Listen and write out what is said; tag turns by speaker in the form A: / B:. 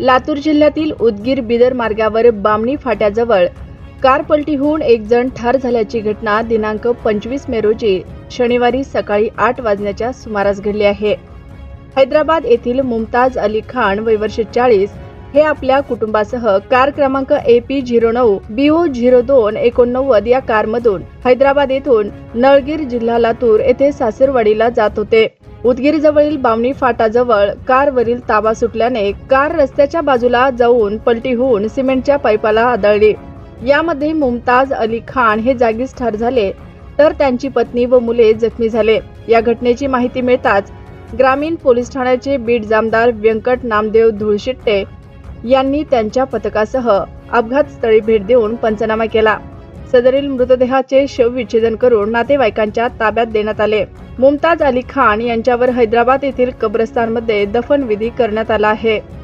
A: लातूर जिल्ह्यातील उदगीर बिदर मार्गावर बामणी फाट्याजवळ कार पलटी होऊन एक जण ठार झाल्याची घटना दिनांक पंचवीस मे रोजी शनिवारी सकाळी आठ वाजण्याच्या सुमारास घडली आहे. हैदराबाद येथील मुमताज अली खान वय वर्ष चाळीस हे आपल्या कुटुंबासह कार क्रमांक ए पी झिरो नऊ बीओ झिरो दोन एकोणनव्वद या कारमधून हैदराबाद येथून नळगीर जिल्हा लातूर येथे सासरवाडीला जात होते. उदगिरीजवळील बावणी फाटाजवळ कारवरील ताबा सुटल्याने कार रस्त्याच्या बाजूला जाऊन पलटी होऊन सिमेंटच्या पाईपाला आदळली. यामध्ये मुमताज अली खान हे जागीच ठार झाले तर त्यांची पत्नी व मुले जखमी झाले. या घटनेची माहिती मिळताच ग्रामीण पोलीस ठाण्याचे बीड जामदार व्यंकट नामदेव धुळशिट्टे यांनी त्यांच्या पथकासह अपघातस्थळी भेट देऊन पंचनामा केला. सदरील मृतदेहाचे शवविच्छेदन करून नातेवाईकांच्या ताब्यात देण्यात आले. मुमताज अली खान यांच्यावर हैदराबाद येथील कब्रस्तानमध्ये दफनविधी करण्यात आला आहे.